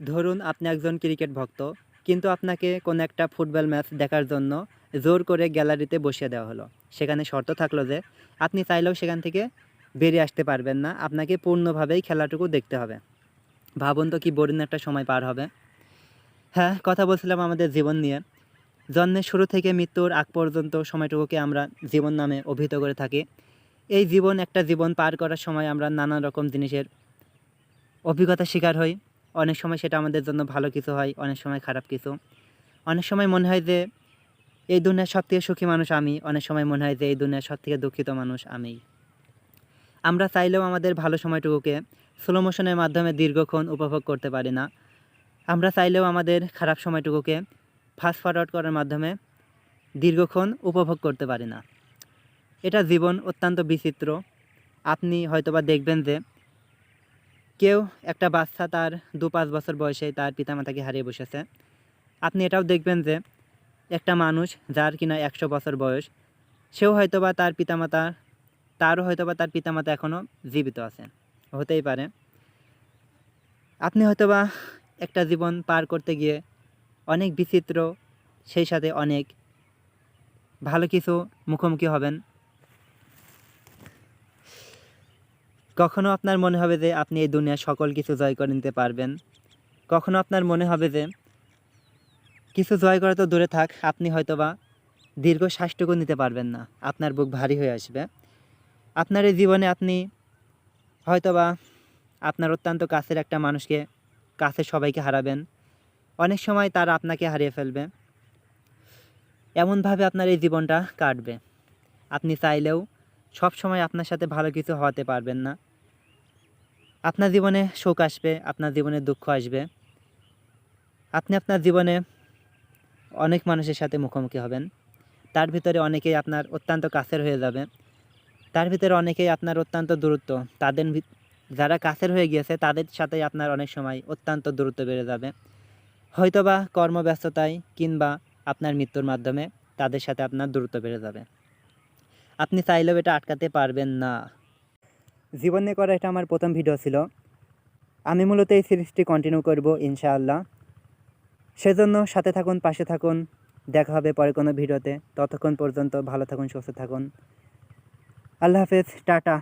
ধরুন আপনি একজন ক্রিকেট ভক্ত, কিন্তু আপনাকে কোনো একটা ফুটবল ম্যাচ দেখার জন্য জোর করে গ্যালারিতে বসিয়ে দেওয়া হলো। সেখানে শর্ত থাকল যে, আপনি চাইলেও সেখান থেকে বেরিয়ে আসতে পারবেন না, আপনাকে পূর্ণভাবেই খেলাটুকু দেখতে হবে। ভাবুন তো কি বোরিং একটা সময় পার হবে। হ্যাঁ কথা বলছিলাম আমাদের জীবন নিয়ে। জন্মের শুরু থেকে মৃত্যুর আগ পর্যন্ত সময়টুকুকে আমরা জীবন নামে অভিহিত করে থাকি। এই জীবন একটা জীবন পার করার সময় আমরা নানা রকম জিনিসের অভিজ্ঞতার শিকার হই। অনেক সময় সেটা আমাদের জন্য ভালো কিছু হয়, অনেক সময় খারাপ কিছু। অনেক সময় মনে হয় যে এই দুনিয়ার সব থেকে সুখী মানুষ আমি, অনেক সময় মনে হয় যে এই দুনিয়ার সব থেকে দুঃখিত মানুষ আমি। আমরা চাইলেও আমাদের ভালো সময়টুকুকে স্লো মোশনের মাধ্যমে দীর্ঘক্ষণ উপভোগ করতে পারি না। আমরা চাইলেও আমাদের খারাপ সময়টুকুকে ফাস্ট ফরওয়ার্ড করার মাধ্যমে দীর্ঘক্ষণ উপভোগ করতে পারি না। এটা জীবন অত্যন্ত বিচিত্র। আপনি হয়তোবা দেখবেন যে কেউ একটা বাচ্চা তার দু পাঁচ বছর বয়সে তার পিতামাতাকে হারিয়ে বসেছে। আপনি এটাও দেখবেন যে একটা মানুষ যার কিনা একশো বছর বয়স, সেও হয়তোবা তার পিতামাতা, তারও হয়তোবা তার পিতামাতা এখনও জীবিত আছে। হতেই পারে। আপনি হয়তোবা একটা জীবন পার করতে গিয়ে অনেক বিচিত্র, সেই সাথে অনেক ভালো কিছু মুখোমুখি হবেন। কখনো আপনার মনে হবে যে আপনি এই দুনিয়ার সকল কিছু জয় করে নিতে পারবেন? কখনো আপনার মনে হবে যে কিছু জয় করা তো দূরে থাক, আপনি হয়তোবা দীর্ঘ শ্বাসটুকু নিতে পারবেন না। আপনার বুক ভারী হয়ে আসবে। আপনার এই জীবনে আপনি হয়তোবা আপনার অত্যন্ত কাছের একটা মানুষকে কাছে সবাইকে হারাবেন। অনেক সময় তারা আপনাকে হারিয়ে ফেলবে। এমনভাবে আপনার এই জীবনটা কাটবে। আপনি চাইলেও সব সময় আপনার সাথে ভালো কিছু হওয়াতে পারবেন না। আপনার জীবনে শোক আসবে, আপনার জীবনে দুঃখ আসবে। আপনি আপনার জীবনে অনেক মানুষের সাথে মুখোমুখি হবেন। তার ভিতরে অনেকেই আপনার অত্যন্ত কাছের হয়ে যাবে। তার ভিতরে অনেকেই আপনার অত্যন্ত দূরত্ব। তাদের যারা কাছের হয়ে গিয়েছে, তাদের সাথেই আপনার অনেক সময় অত্যন্ত দূরত্ব বেড়ে যাবে। হয়তোবা কর্মব্যস্ততায় কিংবা আপনার মৃত্যুর মাধ্যমে তাদের সাথে আপনার দূরত্ব বেড়ে যাবে। আপনি চাইলেও এটা আটকাতে পারবেন না। জীবনে করা এটা আমার প্রথম ভিডিও ছিল। আমি মূলত এই সিরিজটি কন্টিনিউ করব, ইনশাআল্লাহ। সেজন্য সাথে থাকুন, পাশে থাকুন। দেখা হবে পরে কোনো ভিডিওতে ততক্ষণ পর্যন্ত ভালো থাকুন, সুস্থ থাকুন। আল্লাহ হাফেজ, টাটা।